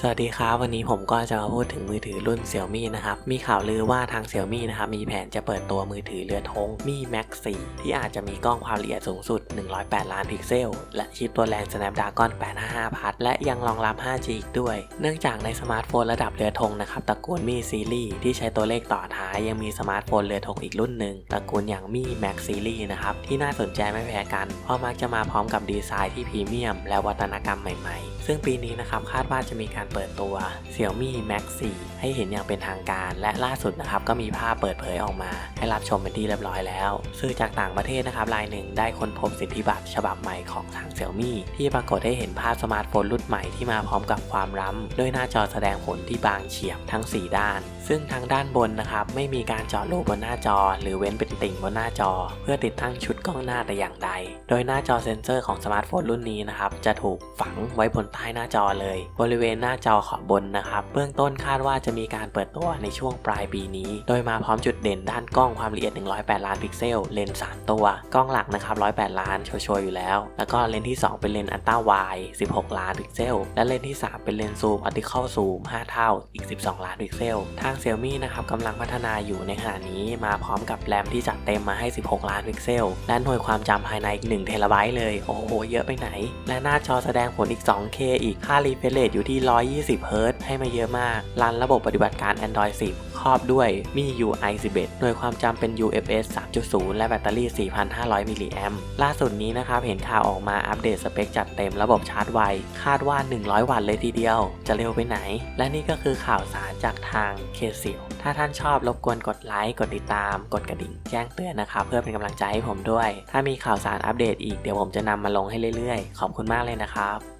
สวัสดีครับ วันนี้ผมก็จะมาพูดถึงมือถือรุ่น Xiaomi นะครับ มีข่าวลือว่าทาง Xiaomi นะครับ มีแผนจะเปิดตัวมือถือเรือธง Mi Max 4 ที่อาจจะมีกล้องความละเอียดสูงสุด 108 ล้านพิกเซล และชิปตัวแรง Snapdragon 855พัดและยังรองรับ 5G อีกด้วย เนื่องจากในสมาร์ทโฟนระดับเรือธงนะครับ ตระกูล Mi Series ที่ใช้ตัวเลขต่อท้าย ยังมีสมาร์ทโฟนเรือธงอีกรุ่นหนึ่งตระกูลอย่าง Mi Max Series นะครับ ที่น่าสนใจไม่แพ้กัน เพราะมักจะมาพร้อมกับดีไซน์ที่พรีเมียม และวัฒนกรรมใหม่ ๆ ซึ่งปีนี้นะครับคาดว่าจะมีการเปิดตัว Xiaomi Max 4 ให้เห็นอย่างเป็นทางการ และล่าสุดนะครับก็มีภาพเปิดเผยออกมา ให้รับชมเป็นที่เรียบร้อยแล้วสื่อจากต่างประเทศนะครับรายหนึ่งได้ค้นพบสิทธิบัตรฉบับใหม่ของทาง Xiaomi ที่ปรากฏให้เห็นภาพสมาร์ทโฟนรุ่นใหม่ที่มาพร้อมกับความล้ำด้วยหน้าจอแสดงผลที่บางเฉียบทั้ง 4 ด้าน ซึ่งทางด้านบนนะครับไม่มีการเจาะรูบนหน้าจอ หรือเว้นเป็นติ่งบนหน้าจอ เพื่อติดตั้งชุดกล้องหน้าแต่อย่างใด โดยหน้าจอเซ็นเซอร์ของสมาร์ทโฟนรุ่นนี้นะครับจะถูกฝังไว้บนใต้หน้าจอเลย บริเวณหน้าจอขอบบนนะครับ เบื้องต้นคาดว่าจะมีการเปิดตัวในช่วงปลายปีนี้ โดยมาพร้อมจุดเด่นด้านกล้องความละเอียด 108 ล้านพิกเซล เลนส์ 3 ตัว กล้องหลักนะครับ 108 ล้านโชว์อยู่แล้ว แล้วก็เลนส์ที่ 2 เป็นเลนส์อัลตร้าไวด์16 ล้านพิกเซล และเลนส์ที่ 3 เป็นเลนส์ซูมอัติคอลซูม 5 เท่า อีก 12 ล้านพิกเซล ทาง Xiaomi นะครับกำลังพัฒนาอยู่ในขณะนี้ มาพร้อมกับแรมที่จัดเต็มมาให้ 16 ล้านพิกเซล และหน่วยความจำภายในอีก1เทราไบต์เลย โอ้โห เยอะไปไหน และหน้าจอแสดงผลอีก 2K อีกค่า refresh rate อยู่ที่1 120เฮิรตซ์ให้มาเยอะมาก รันระบบปฏิบัติการ Android 10 ครอบด้วยมี UI 11 หน่วยความจำเป็น UFS 3.0 และแบตเตอรี่ 4,500 มิลลิแอมล่าสุดนี้นะครับเห็นข่าวออกมาอัปเดตสเปคจัดเต็มระบบชาร์จไว คาดว่า 100 วัตต์เลยทีเดียว จะเร็วไปไหน และนี่ก็คือข่าวสารจากทางเคซียวถ้าท่านชอบรบกวนกดไลค์ กดติดตาม กดกระดิ่งแจ้งเตือนนะครับเพื่อเป็นกำลังใจให้ผมด้วย ถ้ามีข่าวสารอัปเดตอีกเดี๋ยวผมจะนำมาลงให้เรื่อยๆ ขอบคุณมากเลยนะครับ